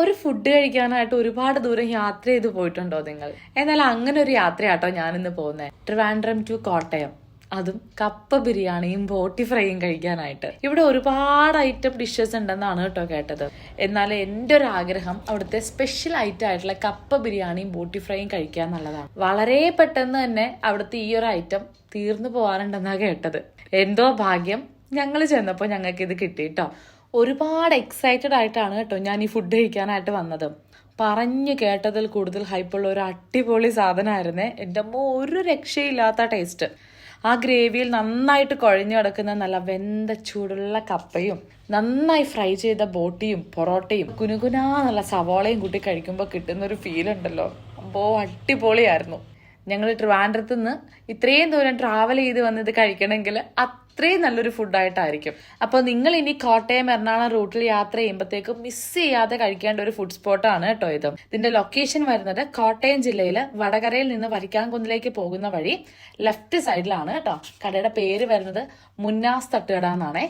ഒരു ഫുഡ് കഴിക്കാനായിട്ട് ഒരുപാട് ദൂരം യാത്ര ചെയ്ത് പോയിട്ടുണ്ടോ നിങ്ങൾ? എന്നാൽ അങ്ങനെ ഒരു യാത്രയാട്ടോ ഞാനിന്ന് പോകുന്നത് ട്രിവാൻഡ്രം ടു കോട്ടയം. അതും കപ്പ ബിരിയാണിയും ബോട്ടി ഫ്രൈയും കഴിക്കാനായിട്ട്. ഇവിടെ ഒരുപാട് ഐറ്റം ഡിഷസ് ഉണ്ടെന്നാണ് കേട്ടോ കേട്ടത്. എന്നാൽ എന്റെ ഒരു ആഗ്രഹം അവിടുത്തെ സ്പെഷ്യൽ ഐറ്റം ആയിട്ടുള്ള കപ്പ ബിരിയാണിയും ബോട്ടി ഫ്രൈയും കഴിക്കുക എന്നുള്ളതാണ് വളരെ പെട്ടെന്ന് തന്നെ അവിടുത്തെ ഈ ഒരു ഐറ്റം തീർന്നു പോകാറുണ്ടെന്നാണ് കേട്ടത്. എന്തോ ഭാഗ്യം. ഞങ്ങൾ ചെന്നപ്പോൾ ഞങ്ങൾക്ക് ഇത് കിട്ടി കേട്ടോ. ഒരുപാട് എക്സൈറ്റഡ് ആയിട്ടാണ് കേട്ടോ ഞാൻ ഈ ഫുഡ് കഴിക്കാനായിട്ട് വന്നത്. പറഞ്ഞു കേട്ടതിൽ കൂടുതൽ ഹൈപ്പുള്ള ഒരു അടിപൊളി സാധനമായിരുന്നേ. എന്റെ അമ്മ ഒരു രക്ഷയില്ലാത്ത ടേസ്റ്റ് ആ ഗ്രേവിയിൽ നന്നായിട്ട് കുഴഞ്ഞു കിടക്കുന്ന നല്ല വെന്ത ചൂടുള്ള കപ്പയും നന്നായി ഫ്രൈ ചെയ്ത ബോട്ടിയും പൊറോട്ടയും കുനുകുനാ നല്ല സവാളയും കൂട്ടി കഴിക്കുമ്പോൾ കിട്ടുന്ന ഒരു ഫീൽ ഉണ്ടല്ലോ. അമ്പോ അടിപൊളിയായിരുന്നു. ഞങ്ങൾ ട്രിവാൻഡ്രത്ത് നിന്ന് ഇത്രയും ദൂരം ട്രാവൽ ചെയ്ത് വന്ന് കഴിക്കണമെങ്കിൽ അത്രയും നല്ലൊരു ഫുഡായിട്ടായിരിക്കും അപ്പോൾ നിങ്ങൾ ഇനി കോട്ടയം എറണാകുളം റൂട്ടിൽ യാത്ര ചെയ്യുമ്പോഴത്തേക്കും മിസ് ചെയ്യാതെ കഴിക്കേണ്ട ഒരു ഫുഡ് സ്പോട്ടാണ് കേട്ടോ ഇത്. ഇതിന്റെ ലൊക്കേഷൻ വരുന്നത് കോട്ടയം ജില്ലയിൽ വടകരയിൽ നിന്ന് വരിക്കാംകുന്നിലേക്ക് പോകുന്ന വഴി ലെഫ്റ്റ് സൈഡിലാണ് കേട്ടോ കടയുടെ പേര് വരുന്നത് മുന്നാസ് തട്ടുകട എന്നാണേ.